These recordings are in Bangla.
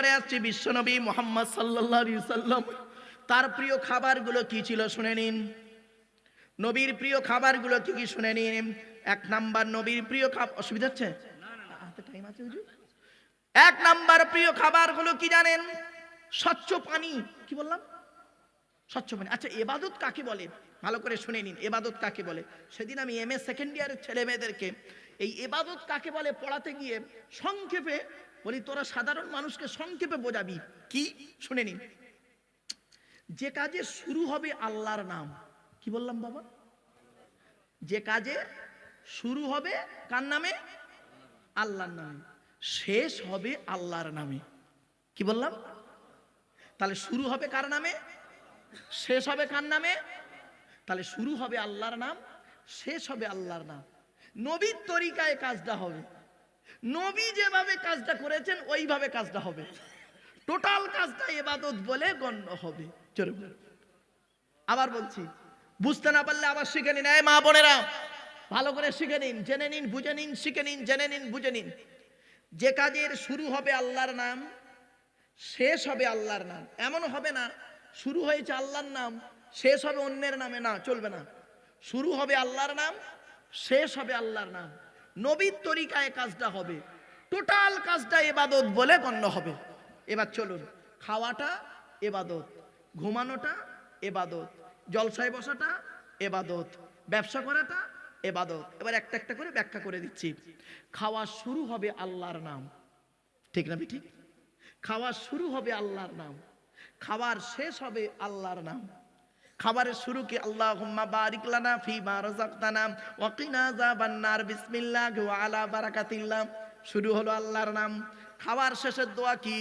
এরপরে আসছি বিশ্বনবী মোহাম্মদ সাল্লাহ সাল্লাম তার প্রিয় খাবারগুলো কি ছিল শুনে নিন। নবীর প্রিয় খাবারগুলো কি কি শুনে নিন। এক নাম্বার, নবীর প্রিয় খাবার অসুবিধা হচ্ছে? এক নাম্বার প্রিয় খাবারগুলো কি জানেন? স্বচ্ছ পানি। কি বললাম? স্বচ্ছ পানি। আচ্ছা এবাদত কাকে বলে? ভালো করে শুনে নিন, এবাদত কাকে বলে? সেদিন আমি এম এ সেকেন্ড ইয়ারের ছেলে মেয়েদেরকে এই এবাদত কাকে বলে পড়াতে গিয়ে সংক্ষেপে বলি, তোরা সাধারণ মানুষকে সংক্ষেপে বোঝাবি। কি? শুনে নিন। যে কাজে শুরু হবে আল্লাহর নাম। কি বললাম বাবা? যে কাজে শুরু হবে কার নামে? আল্লাহর নামে। শেষ হবে আল্লাহর নামে। কি বললাম? তাহলে শুরু হবে কার নামে? শেষ হবে কার নামে? তাহলে শুরু হবে আল্লাহর নাম, শেষ হবে আল্লাহর নাম। নবীর তরিকায় কাজটা হবে। নবী যেভাবে কাজটা করেছেন, ওইভাবে কাজটা হবে। টোটাল কাজটা এবাদত বলে গণ্য হবে। আবার বলছি, বুঝতে না পারলে আবার শিখে নিন। মা বোনেরা, ভালো করে শিখে নিন, জেনে নিন, বুঝে নিন, শিখে নিন, জেনে নিন, বুঝে নিন। যে কাজের শুরু হবে আল্লাহর নাম, শেষ হবে আল্লাহর নাম। এমন হবে না, শুরু হয়েছে আল্লাহর নাম, শেষ হবে অন্যের নামে। না, চলবে না। শুরু হবে আল্লাহর নাম, শেষ হবে আল্লাহর নাম। নবীর তরিকায় কাজটা হবে। টোটাল কাজটা এবাদত বলে গণ্য হবে। এবার চলুন, খাওয়াটা এবাদত, ঘুমানোটা এবাদত, জলসায় বসাটা এবাদত, ব্যবসা করাটা এবাদত। এবার একটা একটা করে ব্যাখ্যা করে দিচ্ছি। খাওয়া শুরু হবে আল্লাহর নাম। ঠিক না ঠিক খাওয়া শুরু হবে আল্লাহর নাম। খাওয়ার শেষ হবে আল্লাহর নাম। খাবারের শুরু কি? আল্লাহুম্মা বারিক লানা ফি মা রাযাকতানা ওয়া কিনা আযাবান নার বিসমিল্লাহ ওয়া আলা বারাকাতিল্লাহ। শুরু হলো আল্লাহর নাম। খাবার শেষের দোয়া কি?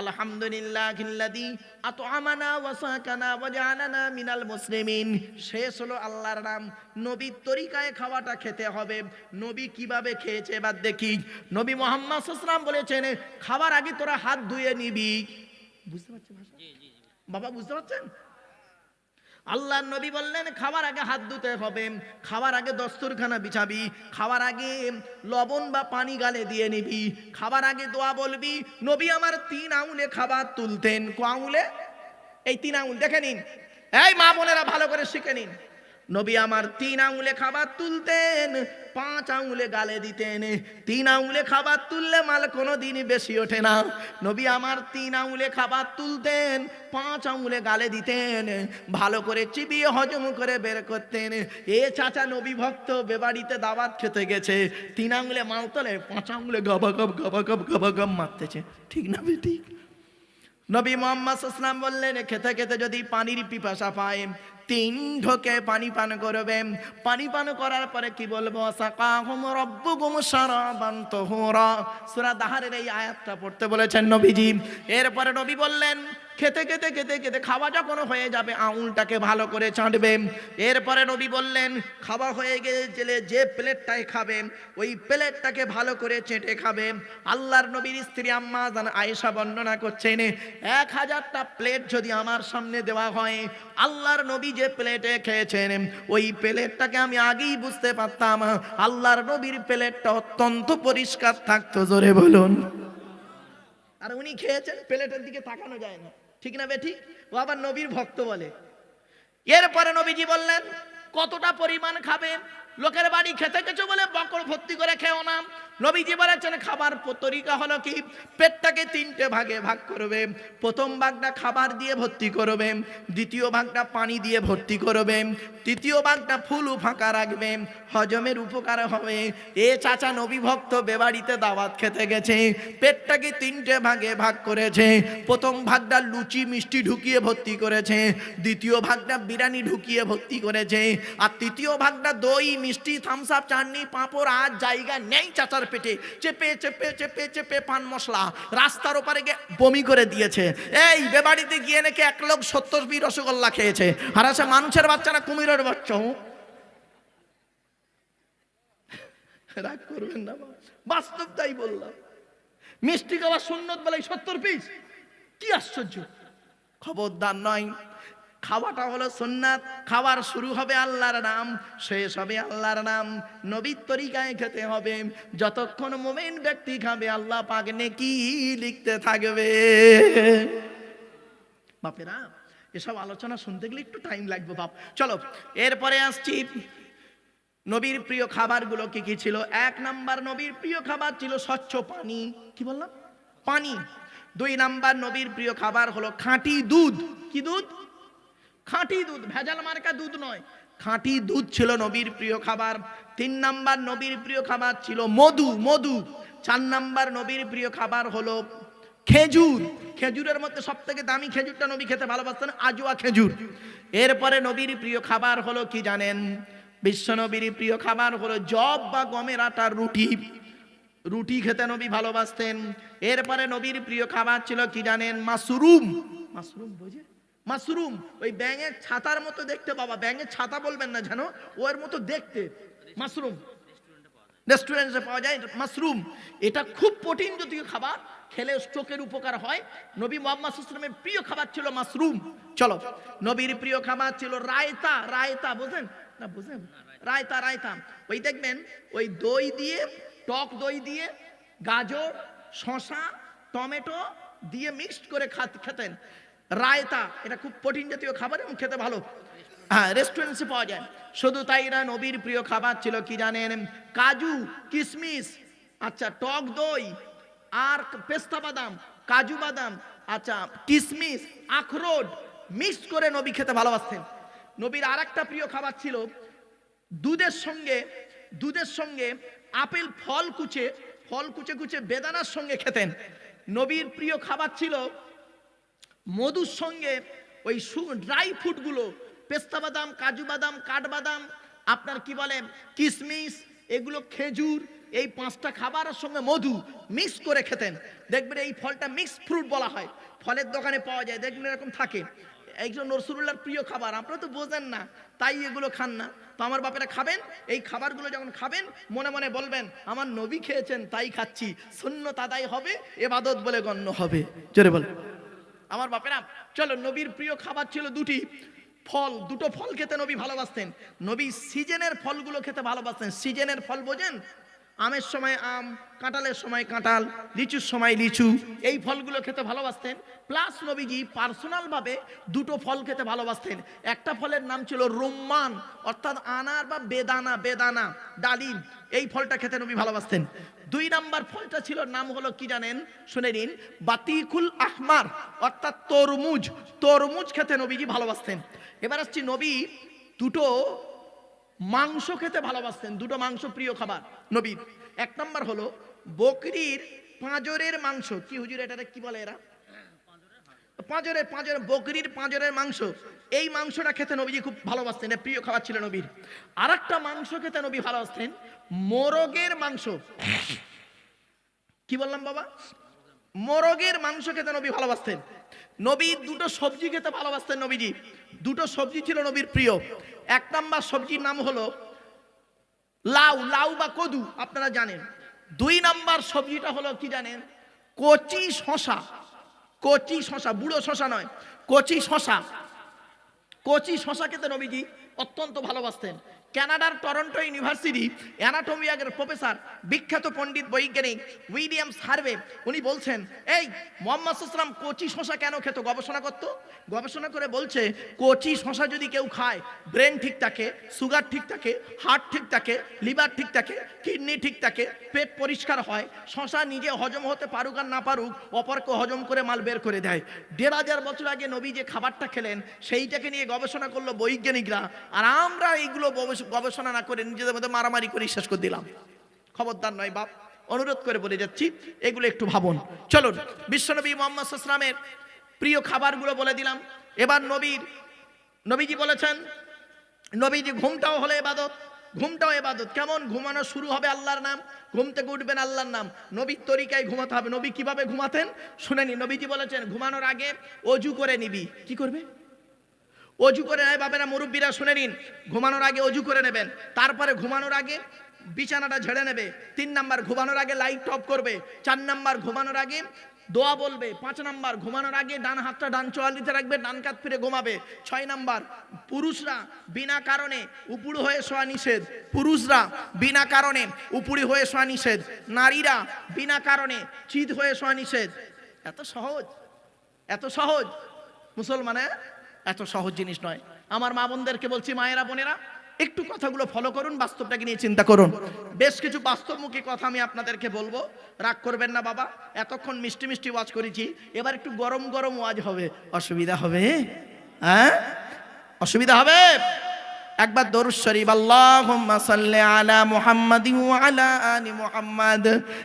আলহামদুলিল্লাহিল্লাযী আত'আমানা ওয়া সাকানা ওয়া জাআলানা মিনাল মুসলিমিন। শেষ হলো আল্লাহর নাম। নবীর তরিকায় খাওয়াটা খেতে হবে। নবী কীভাবে খেয়েছে এবার দেখি। নবী মোহাম্মদ সাল্লাল্লাহু বলেছেন খাবার আগে তোরা হাত ধুয়ে নিবি। বুঝতে পারছেন ভাষা? বাবা বুঝতে পারছেন? আল্লাহ নবী বললেন খাবার আগে হাত ধুতে হবে খাবার আগে দস্তুরখানা বিছাবি, খাওয়ার আগে লবণ বা পানি গালে দিয়ে নিবি খাবার আগে দোয়া বলবি, নবী আমার তিন আঙুলে খাবার তুলতেন। ক আঙুলে? এই তিন আঙুল দেখে নিন। এই মা বোনেরা ভালো করে শিখে নিন। নবী আমার তিন আঙুলে খাবার তুলতেন, পাঁচ আঙুলে গালে দিতেন। তিন আঙুলে খাবার তুললে মাল কোনো দিনই বেশি ওঠে না। নবী আমার তিন আঙুলে খাবার তুলতেন, পাঁচ আঙুলে গালে দিতেন। ভালো করে চিবিয়ে হজম করে বের করতেন। এ চাচা নবী ভক্ত, বেবাড়িতে দাওয়াত খেতে গেছে। তিন আঙুলে মাল তোলে, পাঁচ আঙুলে গবা গব গবা গব গবা গব মারতেছে। ঠিক না ঠিক? নবী মোহাম্মদ ইসলাম বললেন, খেতে খেতে যদি পানির পিপাসা পায় তিন ঢোকে পানি পান করবে। পানি পান করার পরে কি বলব? সাকাহুম রব্বুকুম শারাবান তাহুরা। সূরা দাহারের এই আয়াতটা পড়তে বলেছেন নবীজি। এরপরে নবী বললেন, খেতে খেতে খেতে খেতে খাওয়া যখন হয়ে যাবে, আঙুলটাকে ভালো করে চাঁটবে এরপরে নবী বললেন, খাওয়া হয়ে গেলে যে প্লেটটায় খাবে, ওই প্লেটটাকে ভালো করে চেটে খাবে। আল্লাহর নবীর স্ত্রী আম্মা জান আয়েশা বর্ণনা করছেন, এক হাজারটা প্লেট যদি আমার সামনে দেওয়া হয়, আল্লাহর নবী যে প্লেটে খেয়েছেন, ওই প্লেটটাকে আমি আগেই বুঝতে পারতাম। আল্লাহর নবীর প্লেটটা অত্যন্ত পরিষ্কার থাকতো, জোরে বলুন। আর উনি খেয়েছেন, প্লেটের দিকে তাকানো যায় না। ঠিক না বেঠিক ও আবার নবীর ভক্ত বলে। এরপরে নবীজি বললেন, কতটা পরিমাণ খাবে লোকের বাড়ি খেতে গেছো বলে বকর ভর্তি করে খেও না। নবীজি বলেছেন, খাবার তরিকা হলো কি? পেটটাকে তিনটে ভাগে ভাগ করবে। প্রথম ভাগটা খাবার দিয়ে ভর্তি করবে, দ্বিতীয় ভাগটা পানি দিয়ে ভর্তি করবে, তৃতীয় ভাগটা ফুল ফাঁকা রাখবে, হজমের উপকার হবে। এ চাচা নবী ভক্ত বেবাড়িতে দাওয়াত খেতে গেছে, পেটটাকে তিনটে ভাগে ভাগ করেছে। প্রথম ভাগটা লুচি, মিষ্টি ঢুকিয়ে ভর্তি করেছে, দ্বিতীয় ভাগটা বিরিয়ানি ঢুকিয়ে ভর্তি করেছে, আর তৃতীয় ভাগটা দই, মিষ্টি থামস আপ চাটনি, পাঁপড়, আর জায়গা নেই চাচার পেটে, চেপে চেপে চেপে চেপে পান মশলা। রাস্তার ওপারে গিয়ে বমি করে দিয়েছে। এই বেবাড়িতে গিয়ে নাকি এক লোক সত্তর বি রসগোল্লা খেয়েছে। আর আছে মানুষের বাচ্চারা কুমিরের বাচ্চা। রাগ করবেন না বাস্তব তাই বললাম। মিষ্টি খাওয়া সুন্নত বেলায় সত্তর পিস? কি আশ্চর্য। খবরদার নয়। খাওয়াটা হলো সুন্নাত খাবার শুরু হবে আল্লাহর নাম, শেষ হবে আল্লাহর নাম, নবীর তরিকায় খেতে হবে, যতক্ষণ মোমেন ব্যক্তি খাবে, আল্লাহ পাক নেকি লিখতে থাকবে। বাপেরা, এসব আলোচনা শুনতে গেলে একটু টাইম লাগবে বাপ। চলো, এরপরে আসছি। নবীর প্রিয় খাবারগুলো কি কি ছিল? এক নাম্বার নবীর প্রিয় খাবার ছিল স্বচ্ছ পানি। কি বললাম? পানি। দুই নাম্বার নবীর প্রিয় খাবার হলো খাঁটি দুধ। কি দুধ? খাঁটি দুধ, ভেজাল মার্কা দুধ নয়। খাঁটি দুধ ছিল নবীর প্রিয় খাবার, তিন নাম্বার নবীর প্রিয় খাবার ছিল মধু মধু। চার নাম্বার নবীর প্রিয় খাবার হলো খেজুর। খেজুরের মধ্যে সব থেকে দামি খেজুরটা নবী খেতে ভালোবাসতেন, আজুয়া খেজুর। এরপরে নবীর প্রিয় খাবার হলো কি জানেন? বিশ্ব নবীর প্রিয় খাবার হলো জব বা গমের আটার রুটি। রুটি খেতে নবী ভালোবাসতেন। এরপরে নবীর প্রিয় খাবার ছিল কি জানেন? মাশরুম। মাশরুম বোঝে? মাশরুম, ওই ব্যাঙের ছাতার মতো দেখতে বাবা, ব্যাঙের ছাতা বলবেন না জানো ওর মতো দেখতে। মাশরুম। রেস্টুরেন্টে পাওয়া যায় মাশরুম। এটা খুব প্রোটিন জাতীয় খাবার, খেলে স্ট্রোকের উপকার হয়। নবী মোহাম্মদ ইসলামের প্রিয় খাবার ছিল মাশরুম। চলো, নবীর প্রিয় খাবার ছিল রায়তা। রায়তা, বোঝেন? না, বুঝেন? রায়তা রায়তা। ওই দেখবেন, ওই দই দিয়ে, টক দই দিয়ে, গাজর শশা টমেটো দিয়ে মিক্সড করে খাত- খেতেন। রায়তা, এটা খুব প্রোটিন জাতীয় খাবার এবং খেতে ভালো। হ্যাঁ রেস্টুরেন্টসে পাওয়া যায়। শুধু তাই না, নবীর প্রিয় খাবার ছিল কি জানেন? কাজু কিশমিশ আচ্ছা টক দই, আর পেস্তা বাদাম, কাজু বাদাম আচ্ছা কিশমিশ আখরোট, মিক্স করে নবী খেতে ভালোবাসতেন। নবীর আর একটা প্রিয় খাবার ছিল দুধের সঙ্গে দুধের সঙ্গে আপেল ফল কুচে ফল কুচে কুচে বেদানার সঙ্গে খেতেন। নবীর প্রিয় খাবার ছিল মধুর সঙ্গে ওই ড্রাই ফ্রুটগুলো পেস্তা বাদাম, কাজু বাদাম কাঠবাদাম আপনার কি বলে কিশমিশ এগুলো খেজুর, এই পাঁচটা খাবারের সঙ্গে মধু মিক্স করে খেতেন। দেখবেন এই ফলটা মিক্স ফ্রুট বলা হয়। ফলের দোকানে পাওয়া যায়, দেখবেন এরকম থাকে। একজন রসুল্লাহর প্রিয় খাবার, আপনারা তো বোঝেন না, তাই এগুলো খান না। তো আমার বাপেরা খাবেন, এই খাবারগুলো যখন খাবেন, মনে মনে বলবেন, আমার নবী খেয়েছেন, তাই খাচ্ছি শূন্য তাদাই হবে, এবাদত বলে গণ্য হবে। জোরে বল আমার বাপেরা, চলো, নবীর প্রিয় খাবার ছিল দুটি। ফল, দুটো ফল খেতে নবী ভালোবাসতেন। নবী সিজনের ফলগুলো খেতে ভালোবাসতেন। সিজনের ফল বোঝেন? আমের সময় আম, কাঁঠালের সময় কাঁঠাল, লিচুর সময় লিচু। এই ফলগুলো খেতে ভালোবাসতেন। প্লাস নবীজি পার্সোনালভাবে দুটো ফল খেতে ভালোবাসতেন। একটা ফলের নাম ছিল রোম্মান, অর্থাৎ আনার বা বেদানা বেদানা, ডালিম। এই ফলটা খেতে নবী ভালোবাসতেন। দুই নাম্বার ফলটা ছিল, নাম হলো কি জানেন? শুনে নিন। বাতিকুল আহমার, অর্থাৎ তরমুজ। তরমুজ খেতে নবীজি ভালোবাসতেন। এবার আসছি নবী দুটো মাংস খেতে ভালোবাসতেন, দুটো মাংস প্রিয় খাবার। নবীর এক নম্বর হলো বকরির পাঁজরের মাংস। কি হুজুর এটা কি বলে এরা? পাঁজরের পাঁজরের, বকরির পাঁজরের মাংস। এই মাংসটা খেতে নবীজি খুব ভালোবাসতেন প্রিয় খাবার ছিল নবীর। আর একটা মাংস খেতে নবী ভালোবাসতেন, মোরগের মাংস। কি বললাম বাবা? মোরগের মাংস খেতে নবী ভালোবাসতেন। নবী দুটো সবজি খেতে ভালোবাসতেন নবীজি। দুটো সবজি ছিল নবীর প্রিয়। এক নাম্বার সবজির নাম হলো লাউ লাউ বা কদু, আপনারা জানেন। দুই নাম্বার সবজিটা হলো কি জানেন? কচি শশা কচি শশা বুড়ো শশা নয়, কচি শশা কচি শশা খেতে নবীজি অত্যন্ত ভালোবাসতেন। কানাডার টরন্টো ইউনিভার্সিটি অ্যানাটোমিয়াগের প্রফেসর বিখ্যাত পণ্ডিত বৈজ্ঞানিক উইলিয়ামস হার্ভে, উনি বলছেন, এই মোহাম্মদ সুসলাম কচি শশা কেন খেত? গবেষণা করত? গবেষণা করে বলছে, কচি শশা যদি কেউ খায়, ব্রেন ঠিক থাকে, সুগার ঠিক থাকে, হার্ট ঠিক থাকে, লিভার ঠিক থাকে, কিডনি ঠিক থাকে, পেট পরিষ্কার হয়, শশা নিজে হজম হতে পারুক আর না পারুক, অপরকে হজম করে মাল বের করে দেয়। দেড় হাজার বছর আগে নবী যে খাবারটা খেলেন, সেইটাকে নিয়ে গবেষণা করল বৈজ্ঞানিকরা, আর আমরা এইগুলো গবেষ- গবেষণা না করে নিজেদের মধ্যে মারামারি করে শেষ করে দিলাম। খবরদার নয় বাপ, অনুরোধ করে বলে যাচ্ছি, এগুলো একটু ভাবুন। চলুন, বিশ্বনবী মোহাম্মদ ইসলামের প্রিয় খাবারগুলো বলে দিলাম। এবার নবীর, নবীজি বলেছেন, নবীজি ঘুমটাও হলো এবাদত, ঘুমটাও এবাদত। কেমন ঘুমানো শুরু হবে আল্লাহর নাম? ঘুম থেকে উঠবেন আল্লাহর নাম। নবীর তরিকায় ঘুমাতে হবে। নবী কীভাবে ঘুমাতেন? শুনেনি নবীজি বলেছেন, ঘুমানোর আগে অজু করে নিবি। কি করবে? অজু করে নেয় বাবেরা মুরব্বীরা শুনে নিন, ঘুমানোর আগে অজু করে নেবেন। তারপরে ঘুমানোর আগে বিছানাটা ঝেড়ে নেবে। তিন নাম্বার, ঘুমানোর আগে লাইট অফ করবে। চার নাম্বার, ঘুমানোর আগে দোয়া বলবে। পাঁচ নাম্বার, ঘুমানোর আগে ডান হাতটা ডান চোয়ালিতে রাখবে, ডান কাত ফিরে ঘুমাবে। ছয় নাম্বার, পুরুষরা বিনা কারণে উপুড় হয়ে শোয়া নিষেধ। পুরুষরা বিনা কারণে উপুড়ি হয়ে শোয়া নিষেধ। নারীরা বিনা কারণে চিত হয়ে শোয়া নিষেধ। এত সহজ এত সহজ। মুসলমানে এত সহজ জিনিস নয়। আমার মা বোনদেরকে বলছি, মায়েরা, বোনেরা, একটু কথাগুলো ফলো করুন, বাস্তবটাকে নিয়ে চিন্তা করুন। বেশ কিছু বাস্তবমুখী কথা আমি আপনাদেরকে বলব। রাগ করবেন না বাবা, এতক্ষণ মিষ্টি মিষ্টি ওয়াজ করেছি, এবার একটু গরম গরম ওয়াজ হবে। অসুবিধা হবে? হ্যাঁ? অসুবিধা হবে? একবার দরুদ শরীফ, আল্লাহুম্মা সাল্লি আলা মুহাম্মাদিন ওয়া আলা আলি মুহাম্মাদ,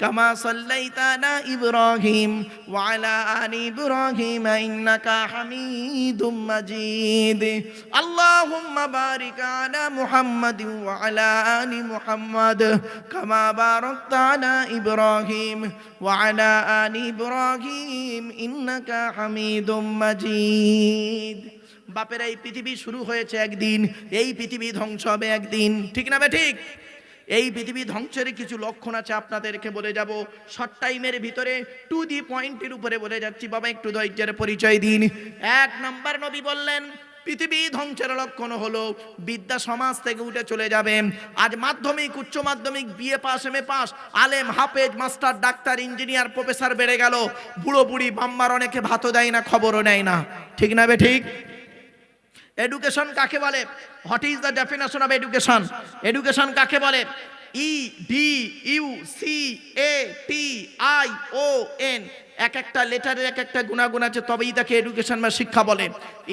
কামা সাল্লাইতা আলা ইব্রাহিম ওয়া আলা আলি ইব্রাহিম ইন্নাকা হামিদুম মাজিদ। আল্লাহুম্মা বারিক আলা মুহাম্মাদিন ওয়া আলা আলি মুহাম্মাদ, কামা বারাকতা আলা ইব্রাহিম ওয়া আলা আলি ইব্রাহিম ইন্নাকা হামিদুম মাজিদ। বাপের, এই পৃথিবী শুরু হয়েছে একদিন, এই পৃথিবী ধ্বংস হবে একদিন। ঠিক না বে ঠিক? এই পৃথিবী ধ্বংসের কিছু লক্ষণ আছে, আপনাদেরকে বলে যাব। শর্ট টাইমের ভিতরে টু দি পয়েন্টের উপরে বলে যাচ্ছি। বাবা, একটু ধৈর্যের পরিচয় দিন। এক নাম্বার নবী বললেন, পৃথিবী ধ্বংসের লক্ষণ হলো, বিদ্যা সমাজ থেকে উঠে চলে যাবে। আজ মাধ্যমিক, উচ্চ মাধ্যমিক BA pass M A pass আলেম, হাফেজ, মাস্টার, ডাক্তার ইঞ্জিনিয়ার প্রফেসর বেড়ে গেল। বুড়ো বুড়ি বাম্মার অনেকে ভাতও দেয় না, খবরও নেয় না। ঠিক না বে ঠিক? এডুকেশন কাকে বলে? What is the definition of education education কাকে বলে? E D U C A T I O N এক একটা লেটারের এক একটা গুণাগুণ আছে, তবেই তাকে এডুকেশন বা শিক্ষা বলে।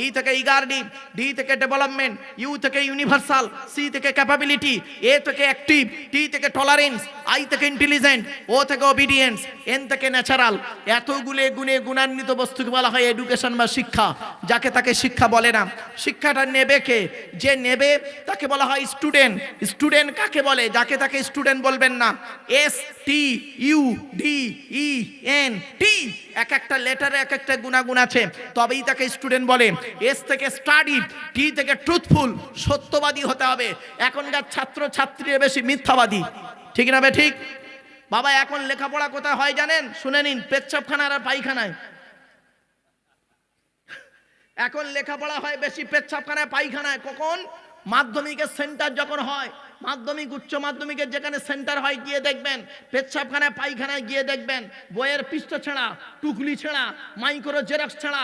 ই থেকে ইগারডি ডি থেকে ডেভেলপমেন্ট ইউ থেকে ইউনিভার্সাল সি থেকে ক্যাপাবিলিটি এ থেকে অ্যাক্টিভ টি থেকে টলারেন্স আই থেকে ইন্টেলিজেন্ট ও থেকে ওবিডিয়েন্স এন থেকে ন্যাচারাল এতগুলো গুণে গুণান্বিত বস্তুকে বলা হয় এডুকেশন বা শিক্ষা, যাকে তাকে শিক্ষা বলে না। শিক্ষাটা নেবে কে? যে নেবে, তাকে বলা হয় স্টুডেন্ট স্টুডেন্ট কাকে বলে? যাকে তাকে স্টুডেন্ট বলবেন না। S T U D E N T এক একটা লেটারে এক একটা গুণাগুণ আছে। তবেই তাকে স্টুডেন্ট বলে। এস থেকে স্টাডি টি থেকে ট্রুথফুল সত্যবাদী হতে হবে। এখনকার ছাত্র ছাত্রীরা বেশি মিথ্যাবাদী। ঠিক না বে ঠিক? বাবা, এখন লেখাপড়া কোথায় হয় জানেন? শুনে নিন, পেচ্ছাপখানার আর পায়খানায়। এখন লেখাপড়া হয় বেশি পেচ্ছাপখানায়, পায়খানায়। কখন? মাধ্যমিকের সেন্টার যখন হয় মাধ্যমিক, উচ্চ মাধ্যমিকের যেখানে সেন্টার হয়, গিয়ে দেখবেন, পেচ্ছাপখানায়, পায়খানায় গিয়ে দেখবেন, বইয়ের পৃষ্ঠ ছেঁড়া, টুকলি ছেঁড়া, মাইক্রো জেরক্স ছেঁড়া,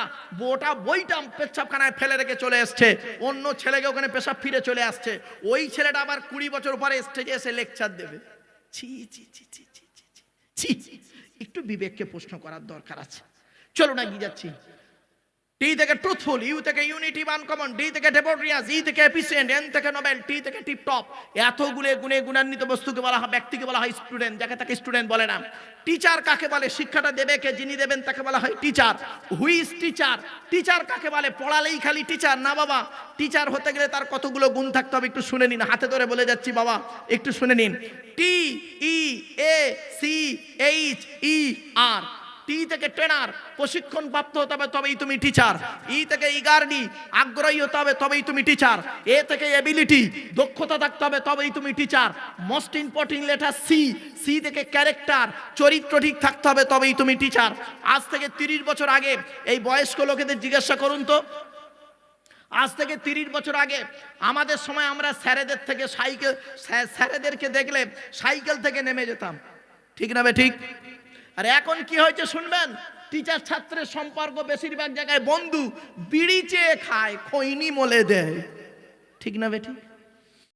ওটা বইটা পেচ্ছাপখানায় ফেলে রেখে চলে এসছে। অন্য ছেলেকে ওখানে পেশাব ফিরে চলে আসছে। ওই ছেলেটা আবার কুড়ি বছর পরে স্টেজে এসে লেকচার দেবে। ছি ছি ছি ছি ছি ছি ছি একটু বিবেককে প্রশ্ন করার দরকার আছে। চলো না গিয়ে যাচ্ছি। টি থেকে ট্রুথফুল ইউ থেকে ইউনিটি ওয়ান কমন ডি থেকে ডেবোরিয়াস ই থেকে এফিসিয়েন্ট এন থেকে নোবেল টি থেকে টিপ টপ এতগুলো গুণে গুণান্বিত বস্তুকে বলা হয়, ব্যক্তিকে বলা হয় স্টুডেন্ট যাকে তাকে স্টুডেন্ট বলে না। টিচার কাকে বলে? শিক্ষাটা দেবে কে? যিনি দেবেন তাকে বলা হয় টিচার হুইজ টিচার টিচার কাকে বলে? পড়ালেই খালি টিচার না বাবা? টিচার হতে গেলে তার কতগুলো গুণ থাকতে হবে একটু শুনে নিন। হাতে ধরে বলে যাচ্ছি বাবা, একটু শুনে নিন। টি ই এ সি এইচ ই আর টি থেকে ট্রেনার, প্রশিক্ষণ প্রাপ্ত হতে হবে, তবেই তুমি টিচার ই থেকে ইগারডি আগ্রহী হতে হবে, তবেই তুমি টিচার এ থেকে এবিলিটি দক্ষতা থাকতে হবে, তবেই তুমি teacher most important letter C C থেকে ক্যারেক্টার চরিত্র ঠিক থাকতে হবে, তবেই তুমি টিচার আজ থেকে তিরিশ বছর আগে, এই বয়স্ক লোকেদের জিজ্ঞাসা করুন তো। আজ থেকে তিরিশ বছর আগে, আমাদের সময় আমরা স্যারেদের থেকে সাইকেল, স্যা- স্যারেদেরকে দেখলে সাইকেল থেকে নেমে যেতাম। ঠিক না বে ঠিক? আর এখন কি হয়েছে শুনবেন? টিচার ছাত্রের সম্পর্ক বেশিরভাগ জায়গায় বন্ধু বিড়ি চেয়ে খায়, খৈনি মলে দেয়। ঠিক না বে ঠিক